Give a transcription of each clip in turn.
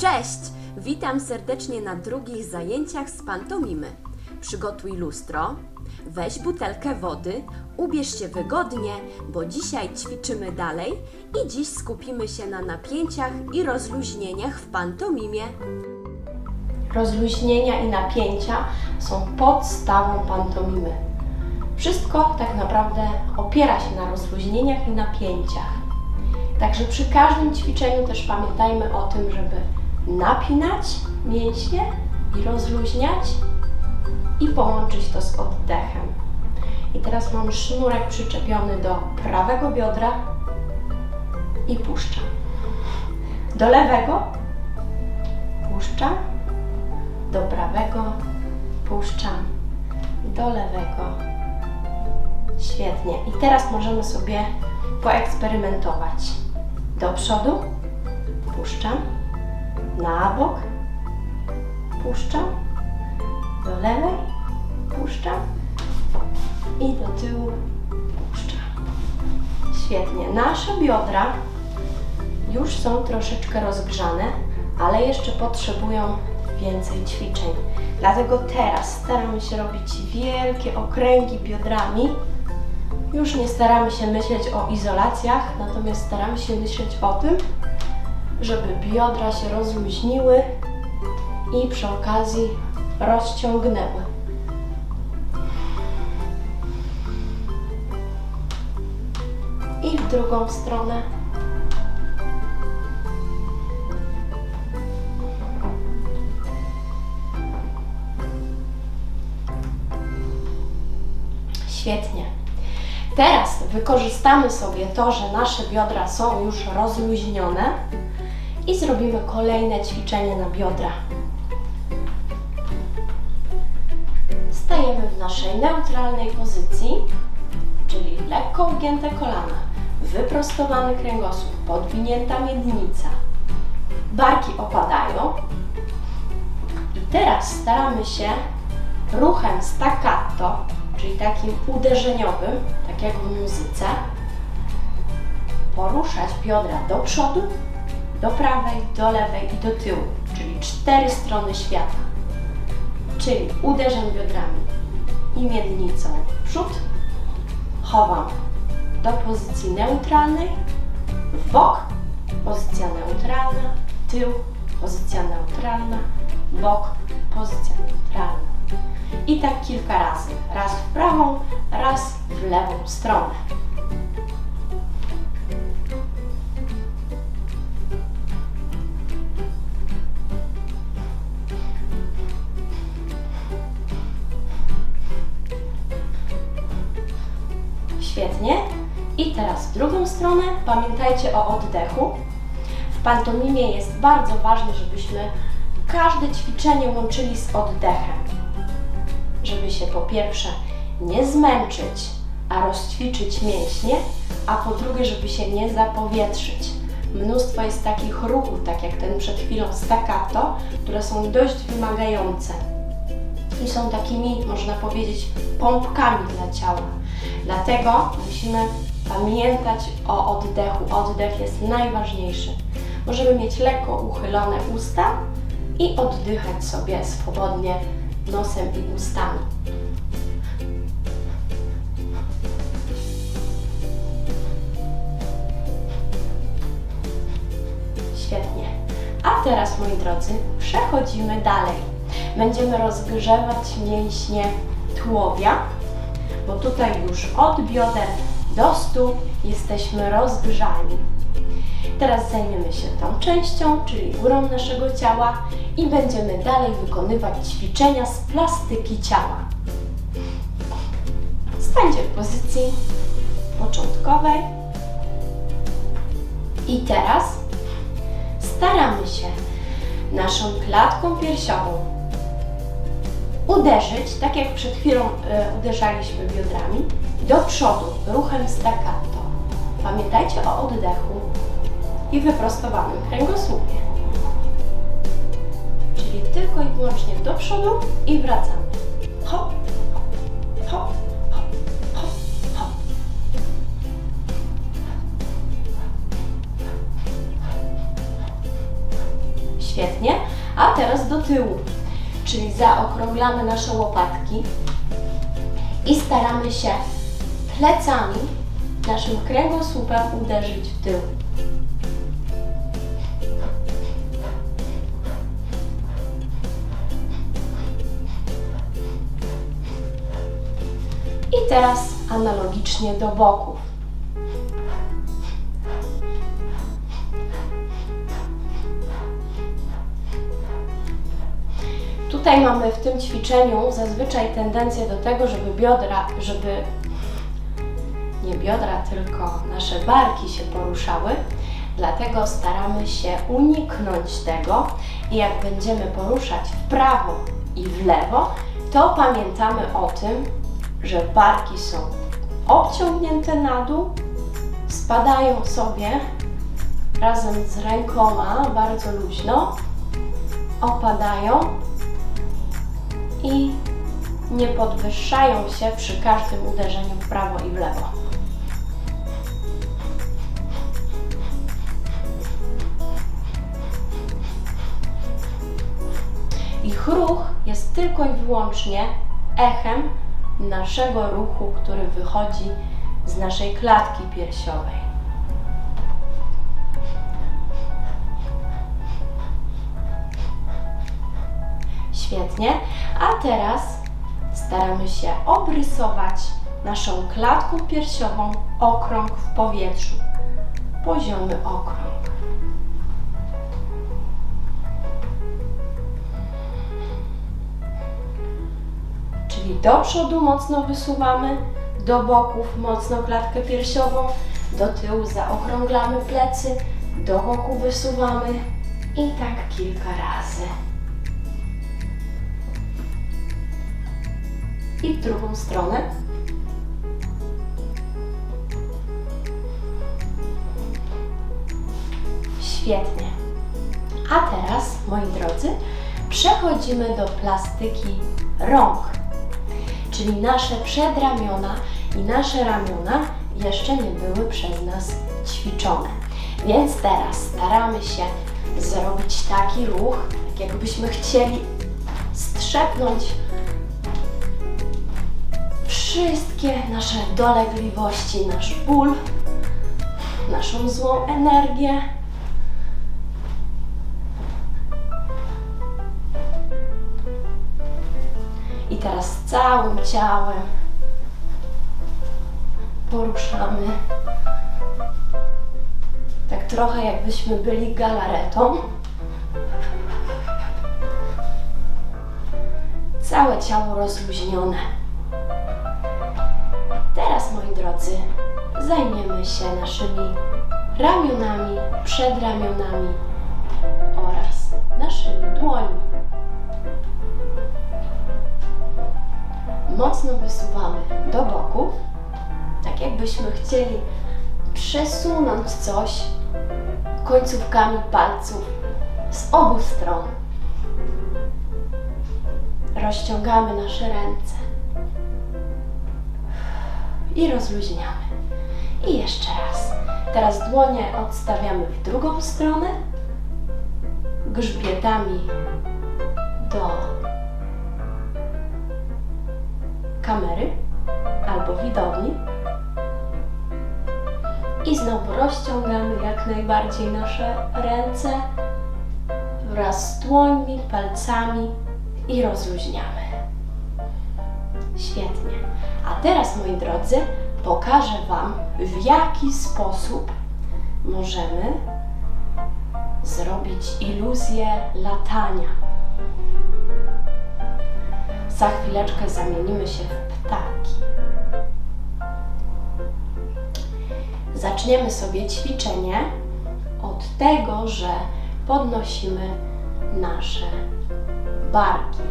Cześć! Witam serdecznie na drugich zajęciach z pantomimy. Przygotuj lustro, weź butelkę wody, ubierz się wygodnie, bo dzisiaj ćwiczymy dalej i dziś skupimy się na napięciach i rozluźnieniach w pantomimie. Rozluźnienia i napięcia są podstawą pantomimy. Wszystko tak naprawdę opiera się na rozluźnieniach i napięciach. Także przy każdym ćwiczeniu też pamiętajmy o tym, żeby napinać mięśnie i rozluźniać i połączyć to z oddechem. I teraz mam sznurek przyczepiony do prawego biodra i puszczam. Do lewego puszczam do prawego, puszczam, do lewego. Świetnie. I teraz możemy sobie poeksperymentować. Do przodu, puszczam, na bok, puszczam, do lewej, puszczam i do tyłu, puszczam. Świetnie. Nasze biodra już są troszeczkę rozgrzane, ale jeszcze potrzebują więcej ćwiczeń. Dlatego teraz staramy się robić wielkie okręgi biodrami. Już nie staramy się myśleć o izolacjach, natomiast staramy się myśleć o tym, żeby biodra się rozluźniły i przy okazji rozciągnęły. I w drugą stronę. Świetnie. Teraz wykorzystamy sobie to, że nasze biodra są już rozluźnione i zrobimy kolejne ćwiczenie na biodra. Stajemy w naszej neutralnej pozycji, czyli lekko ugięte kolana, wyprostowany kręgosłup, podwinięta miednica, barki opadają. I teraz staramy się ruchem staccato czyli takim uderzeniowym, tak jak w muzyce, poruszać biodra do przodu, do prawej, do lewej i do tyłu, czyli cztery strony świata. Czyli uderzam biodrami i miednicą w przód, chowam do pozycji neutralnej, w bok, pozycja neutralna, tył, pozycja neutralna, bok, pozycja neutralna. I tak kilka razy. Raz w prawą, raz w lewą stronę. Stronę. Pamiętajcie o oddechu. W pantomimie jest bardzo ważne, żebyśmy każde ćwiczenie łączyli z oddechem żeby się po pierwsze nie zmęczyć, a rozćwiczyć mięśnie, a po drugie, żeby się nie zapowietrzyć. Mnóstwo jest takich ruchów, tak jak ten przed chwilą staccato, które są dość wymagające i są takimi, można powiedzieć, pompkami dla ciała. Dlatego musimy pamiętać o oddechu. Oddech jest najważniejszy. Możemy mieć lekko uchylone usta i oddychać sobie swobodnie nosem i ustami. Świetnie. A teraz, moi drodzy, przechodzimy dalej. Będziemy rozgrzewać mięśnie tułowia, bo tutaj już od bioder do stóp jesteśmy rozgrzani. Teraz zajmiemy się tą częścią, czyli górą naszego ciała i będziemy dalej wykonywać ćwiczenia z plastyki ciała. Stańcie w pozycji początkowej. I teraz staramy się naszą klatką piersiową uderzyć, tak jak przed chwilą y, uderzaliśmy biodrami, do przodu ruchem staccato. Pamiętajcie o oddechu i wyprostowanym kręgosłupie. Czyli tylko i wyłącznie do przodu i wracamy. Hop, hop, hop, hop. Świetnie. A teraz do tyłu. Czyli zaokrąglamy nasze łopatki i staramy się plecami, naszym kręgosłupem uderzyć w tył. I teraz analogicznie do boków. Tutaj mamy w tym ćwiczeniu zazwyczaj tendencję do tego, żeby biodra, żeby nie biodra, tylko nasze barki się poruszały. Dlatego staramy się uniknąć tego i jak będziemy poruszać w prawo i w lewo, to pamiętamy o tym, że barki są obciągnięte na dół, spadają sobie razem z rękoma bardzo luźno, opadają i nie podwyższają się przy każdym uderzeniu w prawo i w lewo. Ruch jest tylko i wyłącznie echem naszego ruchu, który wychodzi z naszej klatki piersiowej. Świetnie. A teraz staramy się obrysować naszą klatką piersiową okrąg w powietrzu. Poziomy okrąg. Czyli do przodu mocno wysuwamy, do boków mocno klatkę piersiową, do tyłu zaokrąglamy plecy, do boku wysuwamy i tak kilka razy. I w drugą stronę. Świetnie. A teraz, moi drodzy, przechodzimy do plastyki rąk. Czyli nasze przedramiona i nasze ramiona jeszcze nie były przez nas ćwiczone. Więc teraz staramy się zrobić taki ruch, jakbyśmy chcieli strzepnąć wszystkie nasze dolegliwości, nasz ból, naszą złą energię. I teraz całym ciałem poruszamy. Tak trochę jakbyśmy byli galaretą. Całe ciało rozluźnione. Teraz, moi drodzy, zajmiemy się naszymi ramionami, przedramionami oraz naszymi dłońmi. Mocno wysuwamy do boków, tak jakbyśmy chcieli przesunąć coś końcówkami palców z obu stron. Rozciągamy nasze ręce i rozluźniamy. I jeszcze raz. Teraz dłonie odstawiamy w drugą stronę, grzbietami do kamery albo widowni. I znowu rozciągamy jak najbardziej nasze ręce wraz z dłońmi, palcami i rozluźniamy. Świetnie. A teraz, moi drodzy, pokażę Wam, w jaki sposób możemy zrobić iluzję latania. Za chwileczkę zamienimy się w ptaki. Zaczniemy sobie ćwiczenie od tego, że podnosimy nasze barki.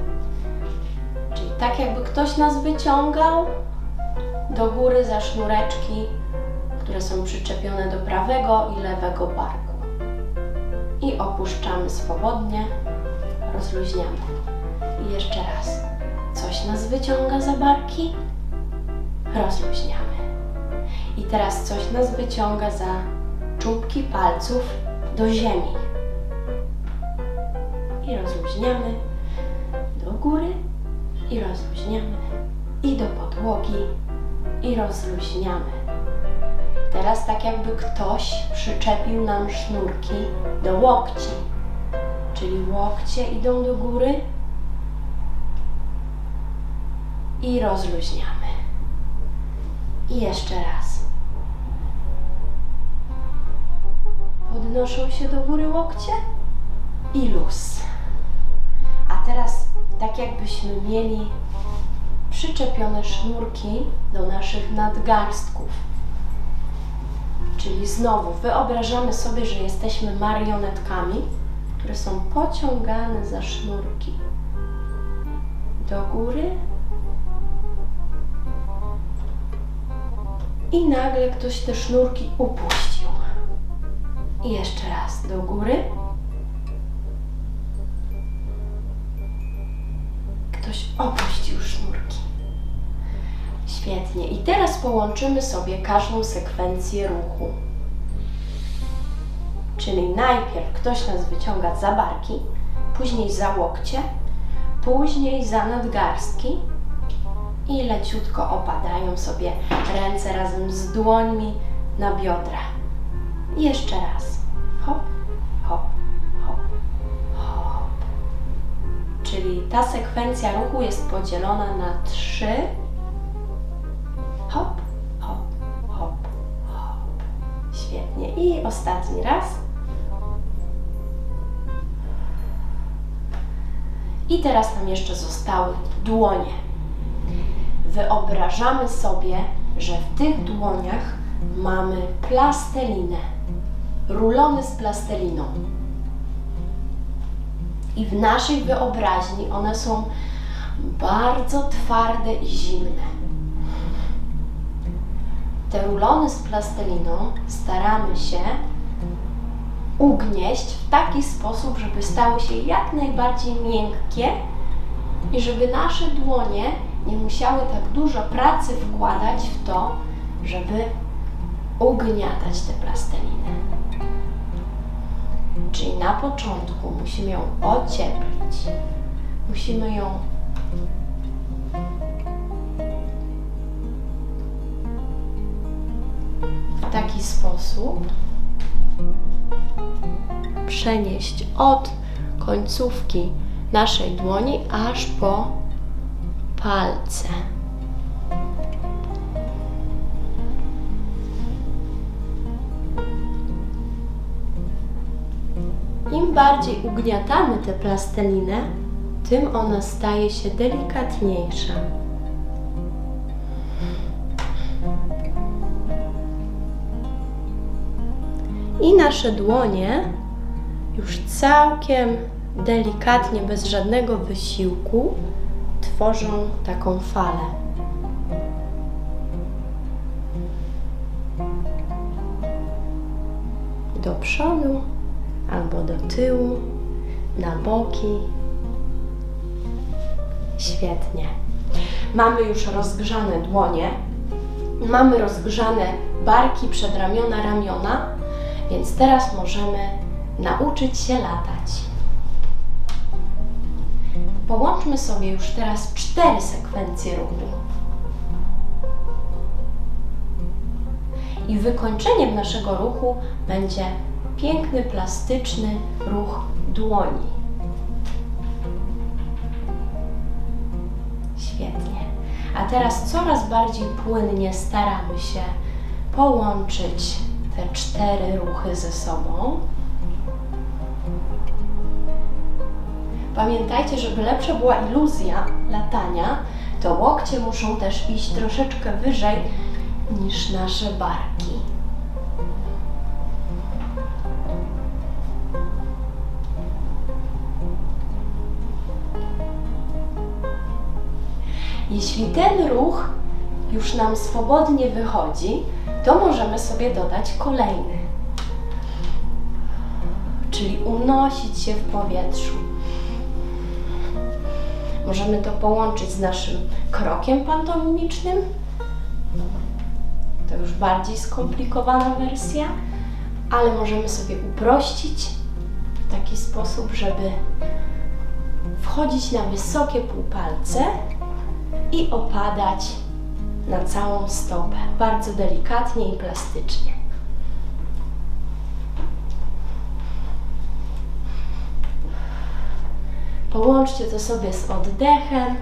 Czyli tak jakby ktoś nas wyciągał do góry za sznureczki, które są przyczepione do prawego i lewego barku. I opuszczamy swobodnie, rozluźniamy. I jeszcze raz. Coś nas wyciąga za barki, rozluźniamy. I teraz coś nas wyciąga za czubki palców do ziemi. i rozluźniamy. Do góry i rozluźniamy. I do podłogi i rozluźniamy. Teraz tak jakby ktoś przyczepił nam sznurki do łokci. Czyli łokcie idą do góry i rozluźniamy. I jeszcze raz. Podnoszą się do góry łokcie i luz. A teraz tak jakbyśmy mieli przyczepione sznurki do naszych nadgarstków. Czyli znowu wyobrażamy sobie, że jesteśmy marionetkami, które są pociągane za sznurki do góry i nagle ktoś te sznurki upuścił. I jeszcze raz do góry. Ktoś opuścił sznurki. Świetnie. I teraz połączymy sobie każdą sekwencję ruchu. Czyli najpierw ktoś nas wyciąga za barki, później za łokcie, później za nadgarstki i leciutko opadają sobie ręce razem z dłońmi na biodra. Jeszcze raz. Hop, hop, hop, hop. Czyli ta sekwencja ruchu jest podzielona na trzy. Hop, hop, hop, hop. Świetnie. I ostatni raz. I teraz nam jeszcze zostały dłonie. Wyobrażamy sobie, że w tych dłoniach mamy plastelinę, rulony z plasteliną. I w naszej wyobraźni one są bardzo twarde i zimne. Te rulony z plasteliną staramy się ugnieść w taki sposób, żeby stały się jak najbardziej miękkie i żeby nasze dłonie nie musiały tak dużo pracy wkładać w to, żeby ugniatać tę plastelinę. Czyli na początku musimy ją ocieplić, musimy ją w taki sposób przenieść od końcówki naszej dłoni aż po palce. Im bardziej ugniatamy tę plastelinę, tym ona staje się delikatniejsza. I nasze dłonie już całkiem delikatnie, bez żadnego wysiłku, tworzą taką falę. Do przodu albo do tyłu, na boki. Świetnie. Mamy już rozgrzane dłonie, mamy rozgrzane barki, przedramiona, ramiona, więc teraz możemy nauczyć się latać. Połączmy sobie już teraz cztery sekwencje ruchu. I wykończeniem naszego ruchu będzie piękny, plastyczny ruch dłoni. Świetnie. A teraz coraz bardziej płynnie staramy się połączyć te cztery ruchy ze sobą. Pamiętajcie, żeby lepsza była iluzja latania, to łokcie muszą też iść troszeczkę wyżej niż nasze barki. Jeśli ten ruch już nam swobodnie wychodzi, to możemy sobie dodać kolejny. Czyli unosić się w powietrzu. Możemy to połączyć z naszym krokiem pantomimicznym. To już bardziej skomplikowana wersja, ale możemy sobie uprościć w taki sposób, żeby wchodzić na wysokie półpalce i opadać na całą stopę, bardzo delikatnie i plastycznie. Połączcie to sobie z oddechem.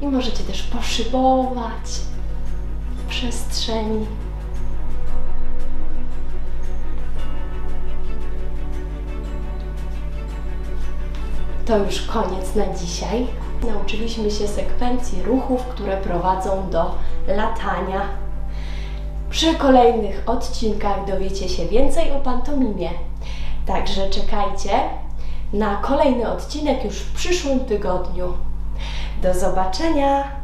I możecie też poszybować w przestrzeni. To już koniec na dzisiaj. Nauczyliśmy się sekwencji ruchów, które prowadzą do latania. Przy kolejnych odcinkach dowiecie się więcej o pantomimie. Także czekajcie na kolejny odcinek już w przyszłym tygodniu. Do zobaczenia!